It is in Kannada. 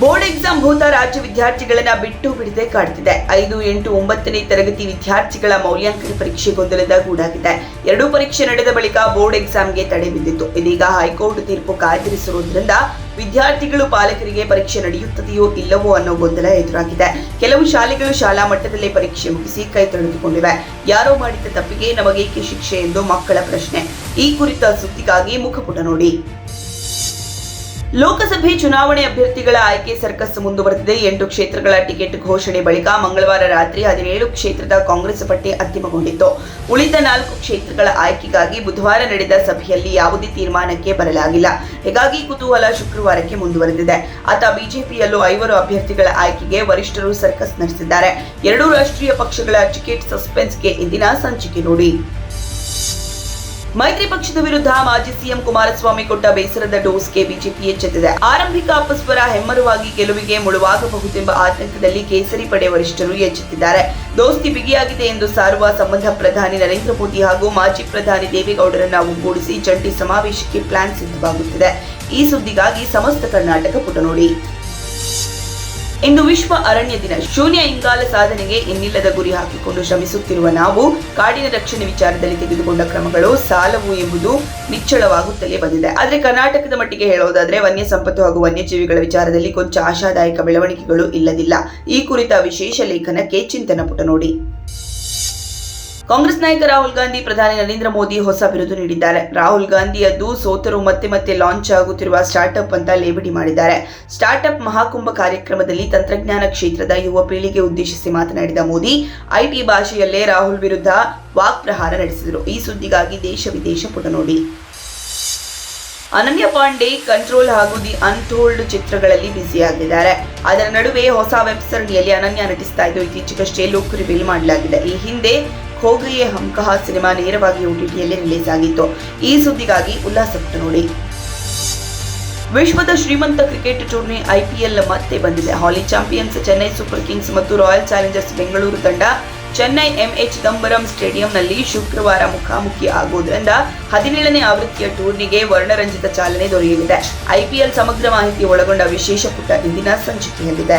ಬೋರ್ಡ್ ಎಕ್ಸಾಮ್ ಭೂತ ರಾಜ್ಯ ವಿದ್ಯಾರ್ಥಿಗಳನ್ನ ಬಿಟ್ಟು ಬಿಡದೆ ಕಾಡ್ತಿದೆ. ಐದು, ಎಂಟು, ಒಂಬತ್ತನೇ ತರಗತಿ ವಿದ್ಯಾರ್ಥಿಗಳ ಮೌಲ್ಯಾಂಕನ ಪರೀಕ್ಷೆ ಗೊಂದಲದ ಗೂಡಾಗಿದೆ. ಎರಡೂ ಪರೀಕ್ಷೆ ನಡೆದ ಬಳಿಕ ಬೋರ್ಡ್ ಎಕ್ಸಾಮ್ಗೆ ತಡೆ ಬಿದ್ದಿತ್ತು. ಇದೀಗ ಹೈಕೋರ್ಟ್ ತೀರ್ಪು ಕಾಯ್ದಿರಿಸಿರುವುದರಿಂದ ವಿದ್ಯಾರ್ಥಿಗಳು ಪಾಲಕರಿಗೆ ಪರೀಕ್ಷೆ ನಡೆಯುತ್ತದೆಯೋ ಇಲ್ಲವೋ ಅನ್ನೋ ಗೊಂದಲ ಎದುರಾಗಿದೆ. ಕೆಲವು ಶಾಲೆಗಳು ಶಾಲಾ ಮಟ್ಟದಲ್ಲೇ ಪರೀಕ್ಷೆ ಮುಗಿಸಿ ಕೈ ತೊಳೆದುಕೊಂಡಿವೆ. ಯಾರೋ ಮಾಡಿದ ತಪ್ಪಿಗೆ ನಮಗೇಕೆ ಶಿಕ್ಷೆ ಎಂದು ಮಕ್ಕಳ ಪ್ರಶ್ನೆ. ಈ ಕುರಿತ ಸುದ್ದಿಗಾಗಿ ಮುಖಪುಟ ನೋಡಿ. ಲೋಕಸಭೆ ಚುನಾವಣೆ ಅಭ್ಯರ್ಥಿಗಳ ಆಯ್ಕೆ ಸರ್ಕಸ್ ಮುಂದುವರೆದಿದೆ. ಎಂಟು ಕ್ಷೇತ್ರಗಳ ಟಿಕೆಟ್ ಘೋಷಣೆ ಬಳಿಕ ಮಂಗಳವಾರ ರಾತ್ರಿ ಹದಿನೇಳು ಕ್ಷೇತ್ರದ ಕಾಂಗ್ರೆಸ್ ಪಟ್ಟಿ ಅಂತಿಮಗೊಂಡಿತ್ತು. ಉಳಿದ ನಾಲ್ಕು ಕ್ಷೇತ್ರಗಳ ಆಯ್ಕೆಗಾಗಿ ಬುಧವಾರ ನಡೆದ ಸಭೆಯಲ್ಲಿ ಯಾವುದೇ ತೀರ್ಮಾನಕ್ಕೆ ಬರಲಾಗಿಲ್ಲ. ಹೀಗಾಗಿ ಕುತೂಹಲ ಶುಕ್ರವಾರಕ್ಕೆ ಮುಂದುವರೆದಿದೆ. ಆತ ಬಿಜೆಪಿಯಲ್ಲೂ ಐವರು ಅಭ್ಯರ್ಥಿಗಳ ಆಯ್ಕೆಗೆ ವರಿಷ್ಠರು ಸರ್ಕಸ್ ನಡೆಸಿದ್ದಾರೆ. ಎರಡೂ ರಾಷ್ಟ್ರೀಯ ಪಕ್ಷಗಳ ಟಿಕೆಟ್ ಸಸ್ಪೆನ್ಸ್ಗೆ ಇಂದಿನ ಸಂಚಿಕೆ ನೋಡಿ. ಮೈತ್ರಿ ಪಕ್ಷದ ವಿರುದ್ಧ ಮಾಜಿ ಸಿಎಂ ಕುಮಾರಸ್ವಾಮಿ ಕೊಟ್ಟ ಬೇಸರದ ಡೋಸ್ಗೆ ಬಿಜೆಪಿ ಎಚ್ಚೆತ್ತಿದೆ ಆರಂಭಿಕ ಅಪಸ್ವರ ಹೆಮ್ಮರವಾಗಿ ಗೆಲುವಿಗೆ ಮುಳುವಾಗಬಹುದೆಂಬ ಆತಂಕದಲ್ಲಿ ಕೇಸರಿ ಪಡೆ ವರಿಷ್ಠರು ಎಚ್ಚೆತ್ತಿದ್ದಾರೆ. ದೋಸ್ತಿ ಬಿಗಿಯಾಗಿದೆ ಎಂದು ಸಾರುವ ಸಂಬಂಧ ಪ್ರಧಾನಿ ನರೇಂದ್ರ ಮೋದಿ ಹಾಗೂ ಮಾಜಿ ಪ್ರಧಾನಿ ದೇವೇಗೌಡರನ್ನ ಒಗ್ಗೂಡಿಸಿ ಜಂಟಿ ಸಮಾವೇಶಕ್ಕೆ ಪ್ಲಾನ್ ಸಿದ್ಧವಾಗುತ್ತಿದೆ. ಈ ಸುದ್ದಿಗಾಗಿ ಸಮಸ್ತ ಕರ್ನಾಟಕ ಪುಟ ನೋಡಿ ಇಂದು ವಿಶ್ವ ಅರಣ್ಯ ದಿನ. ಶೂನ್ಯ ಇಂಗಾಲ ಸಾಧನೆಗೆ ಇನ್ನಿಲ್ಲದ ಗುರಿ ಹಾಕಿಕೊಂಡು ಶ್ರಮಿಸುತ್ತಿರುವ ನಾವು, ಕಾಡಿನ ರಕ್ಷಣೆ ವಿಚಾರದಲ್ಲಿ ತೆಗೆದುಕೊಂಡ ಕ್ರಮಗಳು ಸಾಲವು ಎಂಬುದು ನಿಚ್ಚಳವಾಗುತ್ತಲೇ ಬಂದಿದೆ. ಆದರೆ ಕರ್ನಾಟಕದ ಮಟ್ಟಿಗೆ ಹೇಳೋದಾದ್ರೆ ವನ್ಯ ಸಂಪತ್ತು ಹಾಗೂ ವನ್ಯಜೀವಿಗಳ ವಿಚಾರದಲ್ಲಿ ಕೊಂಚ ಆಶಾದಾಯಕ ಬೆಳವಣಿಗೆಗಳು ಇಲ್ಲದಿಲ್ಲ. ಈ ಕುರಿತ ವಿಶೇಷ ಲೇಖನಕ್ಕೆ ಚಿಂತನ ಪುಟ ನೋಡಿ. ಕಾಂಗ್ರೆಸ್ ನಾಯಕ ರಾಹುಲ್ ಗಾಂಧಿ, ಪ್ರಧಾನಿ ನರೇಂದ್ರ ಮೋದಿ ಹೊಸ ಬಿರುದು ನೀಡಿದ್ದಾರೆ. ರಾಹುಲ್ ಗಾಂಧಿ ಅದು ಸೋತರು ಮತ್ತೆ ಮತ್ತೆ ಲಾಂಚ್ ಆಗುತ್ತಿರುವ ಸ್ಟಾರ್ಟ್ಅಪ್ ಅಂತ ಲೇಬಿಡಿ ಮಾಡಿದ್ದಾರೆ. ಸ್ಟಾರ್ಟ್ಅಪ್ ಮಹಾಕುಂಭ ಕಾರ್ಯಕ್ರಮದಲ್ಲಿ ತಂತ್ರಜ್ಞಾನ ಕ್ಷೇತ್ರದ ಯುವ ಪೀಳಿಗೆ ಉದ್ದೇಶಿಸಿ ಮಾತನಾಡಿದ ಮೋದಿ, ಐಟಿ ಭಾಷೆಯಲ್ಲೇ ರಾಹುಲ್ ವಿರುದ್ಧ ವಾಕ್ಪ್ರಹಾರ ನಡೆಸಿದರು. ಈ ಸುದ್ದಿಗಾಗಿ ದೇಶ ವಿದೇಶ ಪುಟ ನೋಡಿ. ಅನನ್ಯ ಪಾಂಡೆ, ಕಂಟ್ರೋಲ್ ಹಾಗೂ ದಿ ಅನ್ಟೋಲ್ಡ್ ಚಿತ್ರಗಳಲ್ಲಿ ಬ್ಯುಸಿಯಾಗಿದ್ದಾರೆ. ಅದರ ನಡುವೆ ಹೊಸ ವೆಬ್ ಸರಣಿಯಲ್ಲಿ ಅನನ್ಯ ನಟಿಸ್ತಾ ಇದ್ದು, ಇತ್ತೀಚೆಗಷ್ಟೇ ಲುಕ್ ರಿವೀಲ್ ಮಾಡಲಾಗಿದೆ. ಈ ಹಿಂದೆ ಖೋಗಯೆ ಹಂಕಹ ಸಿನಿಮಾ ನೇರವಾಗಿ ಓಟಿಟಿಯಲ್ಲಿ ರಿಲೀಸ್ ಆಗಿತ್ತು ಈ ಸುದ್ದಿಗಾಗಿ ಉಲ್ಲಾಸ ನೋಡಿ ವಿಶ್ವದ ಶ್ರೀಮಂತ ಕ್ರಿಕೆಟ್ ಟೂರ್ನಿ ಐಪಿಎಲ್ ಮತ್ತೆ ಬಂದಿದೆ. ಹಾಲಿ ಚಾಂಪಿಯನ್ಸ್ ಚೆನ್ನೈ ಸೂಪರ್ ಕಿಂಗ್ಸ್ ಮತ್ತು ರಾಯಲ್ ಚಾಲೆಂಜರ್ಸ್ ಬೆಂಗಳೂರು ತಂಡ ಚೆನ್ನೈ ಎಂಎ ಚಿದಂಬರಂ ಸ್ಟೇಡಿಯಂನಲ್ಲಿ ಶುಕ್ರವಾರ ಮುಖಾಮುಖಿ ಆಗುವುದರಿಂದ ಹದಿನೇಳನೇ ಆವೃತ್ತಿಯ ಟೂರ್ನಿಗೆ ವರ್ಣರಂಜಿತ ಚಾಲನೆ ದೊರೆಯಲಿದೆ. ಐಪಿಎಲ್ ಸಮಗ್ರ ಮಾಹಿತಿ ಒಳಗೊಂಡ ವಿಶೇಷ ಪುಟ ಇಂದಿನ ಸಂಚಿಕೆಯಲ್ಲಿದೆ.